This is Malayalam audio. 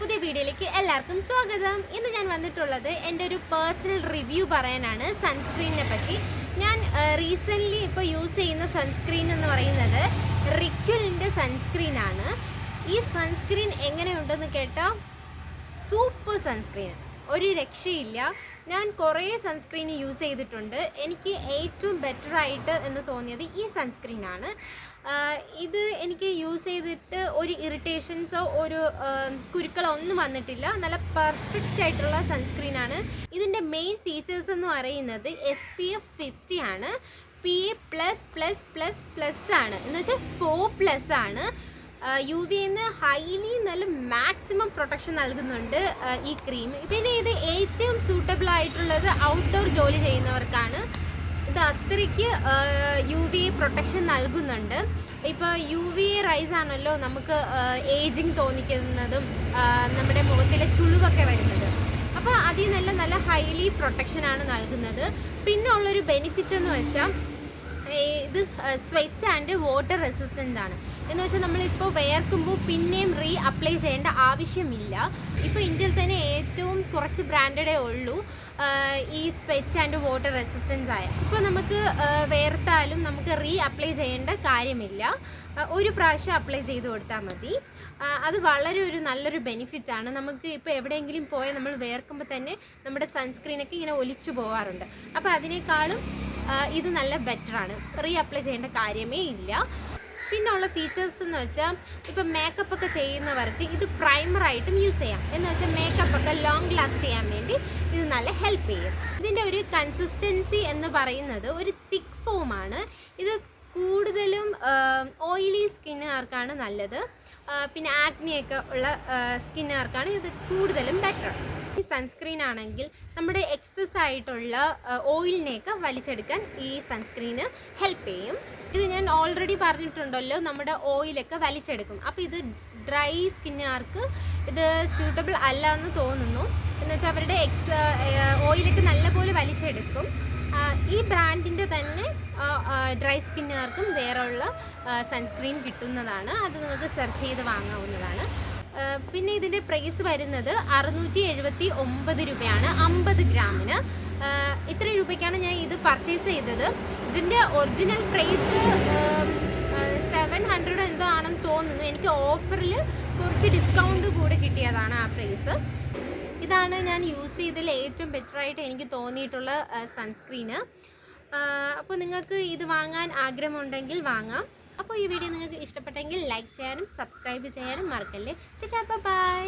പുതിയ വീഡിയോയിലേക്ക് എല്ലാവർക്കും സ്വാഗതം. ഇന്ന് ഞാൻ വന്നിട്ടുള്ളത് എന്റെ ഒരു പേഴ്സണൽ റിവ്യൂ പറയാനാണ് സൺസ്ക്രീനിനെ പറ്റി. ഞാൻ റീസെന്റ്ലി ഇപ്പോൾ യൂസ് ചെയ്യുന്ന സൺസ്ക്രീൻ എന്ന് പറയുന്നത് റിക്വലിന്റെ സൺസ്ക്രീനാണ് ഈ സൺസ്ക്രീൻ എങ്ങനെയുണ്ടെന്ന് കേട്ടോ? സൂപ്പർ സൺസ്ക്രീൻ ഒരു രക്ഷയില്ല. ഞാൻ കുറേ സൺസ്ക്രീൻ യൂസ് ചെയ്തിട്ടുണ്ട്. എനിക്ക് ഏറ്റവും ബെറ്റർ ആയിട്ട് എന്ന് തോന്നിയത് ഈ സൺസ്ക്രീനാണ് ഇത് എനിക്ക് യൂസ് ചെയ്തിട്ട് ഒരു ഇറിറ്റേഷൻസോ ഒരു കുരുക്കളോ ഒന്നും വന്നിട്ടില്ല. നല്ല പെർഫെക്റ്റ് ആയിട്ടുള്ള സൺസ്ക്രീനാണ് ഇതിന്റെ മെയിൻ ഫീച്ചേഴ്സ് എന്ന് പറയുന്നത് എസ് പി എഫ് ഫിഫ്റ്റി ആണ്. P A plus plus plus plus ആണ്. എന്ന് വെച്ചാൽ ഫോർ പ്ലസ് ആണ്. യു വി എന്ന് ഹൈലി നല്ല മാക്സിമം പ്രൊട്ടക്ഷൻ നൽകുന്നുണ്ട് ഈ ക്രീം പിന്നെ ഇത് ഏറ്റവും സൂട്ടബിൾ ആയിട്ടുള്ളത് ഔട്ട്ഡോർ ജോലി ചെയ്യുന്നവർക്കാണ്. ഇത് അത്രയ്ക്ക് യു വി പ്രൊട്ടക്ഷൻ നൽകുന്നുണ്ട്. ഇപ്പോൾ യു വി റൈസ് ആണല്ലോ നമുക്ക് ഏജിങ് തോന്നിക്കുന്നതും നമ്മുടെ മുഖത്തിലെ ചുളിവൊക്കെ വരുന്നത്. അപ്പോൾ അതിൽ നല്ല നല്ല ഹൈലി പ്രൊട്ടക്ഷനാണ് നൽകുന്നത്. പിന്നെ ഉള്ളൊരു ബെനിഫിറ്റ് എന്ന് വെച്ചാൽ ഇത് സ്വെറ്റ് ആൻഡ് വാട്ടർ റെസിസ്റ്റന്റ് ആണ്. എന്ന് വെച്ചാൽ നമ്മളിപ്പോൾ വേർക്കുമ്പോൾ പിന്നെയും റീ അപ്ലൈ ചെയ്യേണ്ട ആവശ്യമില്ല. ഇപ്പോൾ ഇന്ത്യയിൽ തന്നെ ഏറ്റവും കുറച്ച് ബ്രാൻഡഡേ ഉള്ളൂ ഈ സ്വെറ്റ് ആൻഡ് വാട്ടർ റെസിസ്റ്റൻസ് ആയ. ഇപ്പോൾ നമുക്ക് വേർത്താലും നമുക്ക് റീ അപ്ലൈ ചെയ്യേണ്ട കാര്യമില്ല. ഒരു പ്രാവശ്യം അപ്ലൈ ചെയ്ത് കൊടുത്താൽ മതി. അത് വളരെ ഒരു നല്ലൊരു ബെനിഫിറ്റ് ആണ്. നമുക്ക് ഇപ്പോൾ എവിടെയെങ്കിലും പോയാൽ നമ്മൾ വേർക്കുമ്പോൾ തന്നെ നമ്മുടെ സൺസ്ക്രീനൊക്കെ ഇങ്ങനെ ഒലിച്ചു പോകാറുണ്ട് അപ്പോൾ അതിനേക്കാളും ഇത് നല്ല ബെറ്ററാണ് റീ അപ്ലൈ ചെയ്യേണ്ട കാര്യമേ ഇല്ല. പിന്നെ ഉള്ള ഫീച്ചേഴ്സ് എന്ന് വെച്ചാൽ ഇപ്പം മേക്കപ്പ് ഒക്കെ ചെയ്യുന്നവർക്ക് ഇത് പ്രൈമറായിട്ടും യൂസ് ചെയ്യാം. എന്ന് വെച്ചാൽ മേക്കപ്പ് ഒക്കെ ലോങ് ലാസ്റ്റ് ചെയ്യാൻ വേണ്ടി ഇത് നല്ല ഹെൽപ്പ് ചെയ്യും. ഇതിന്റെ ഒരു കൺസിസ്റ്റൻസി എന്ന് പറയുന്നത് ഒരു തിക്ക് ഫോമാണ് ഇത് കൂടുതലും ഓയിലി സ്കിന്നുകാർക്കാണ് നല്ലത്. പിന്നെ ആക്നിയൊക്കെ ഉള്ള സ്കിന്നുകാർക്കാണ് ഇത് കൂടുതലും ബെറ്റർ ഈ സൺസ്ക്രീൻ ആണെങ്കിൽ നമ്മുടെ എക്സസ് ആയിട്ടുള്ള ഓയിലിനെയൊക്കെ വലിച്ചെടുക്കാൻ ഈ സൺസ്ക്രീന് ഹെൽപ്പ് ചെയ്യും. ഇത് ഞാൻ ഓൾറെഡി പറഞ്ഞിട്ടുണ്ടല്ലോ നമ്മുടെ ഓയിലൊക്കെ വലിച്ചെടുക്കും. അപ്പോൾ ഇത് ഡ്രൈ സ്കിന്നുകാർക്ക് ഇത് സ്യൂട്ടബിൾ അല്ല എന്ന് തോന്നുന്നു. എന്ന് വെച്ചാൽ അവരുടെ എക്സ് ഓയിലൊക്കെ നല്ലപോലെ വലിച്ചെടുക്കും. ഈ ബ്രാൻഡിന്റെ തന്നെ ഡ്രൈ സ്കിന്നുകാർക്കും വേറെയുള്ള സൺസ്ക്രീൻ കിട്ടുന്നതാണ്. അത് നിങ്ങൾക്ക് സെർച്ച് ചെയ്ത് വാങ്ങാവുന്നതാണ്. പിന്നെ ഇതിന്റെ പ്രൈസ് വരുന്നത് അറുന്നൂറ്റി എഴുപത്തി ഒമ്പത് രൂപയാണ് അമ്പത് ഗ്രാമിന്. ഇത്ര രൂപയ്ക്കാണ് ഞാൻ ഇത് പർച്ചേസ് ചെയ്തത്. ഇതിന്റെ ഒറിജിനൽ പ്രൈസ് സെവൻ ഹൺഡ്രഡ് എന്തോ ആണെന്ന് തോന്നുന്നു. എനിക്ക് ഓഫറിൽ കുറച്ച് ഡിസ്കൗണ്ട് കൂടെ കിട്ടിയതാണ് ആ പ്രൈസ് ഇതാണ് ഞാൻ യൂസ് ചെയ്തതിൽ ഏറ്റവും ബെറ്ററായിട്ട് എനിക്ക് തോന്നിയിട്ടുള്ള സൺസ്ക്രീന് അപ്പോൾ നിങ്ങൾക്ക് ഇത് വാങ്ങാൻ ആഗ്രഹമുണ്ടെങ്കിൽ വാങ്ങാം. അപ്പോൾ ഈ വീഡിയോ നിങ്ങൾക്ക് ഇഷ്ടപ്പെട്ടെങ്കിൽ ലൈക്ക് ചെയ്യാനും സബ്സ്ക്രൈബ് ചെയ്യാനും മറക്കല്ലേ. ബൈ.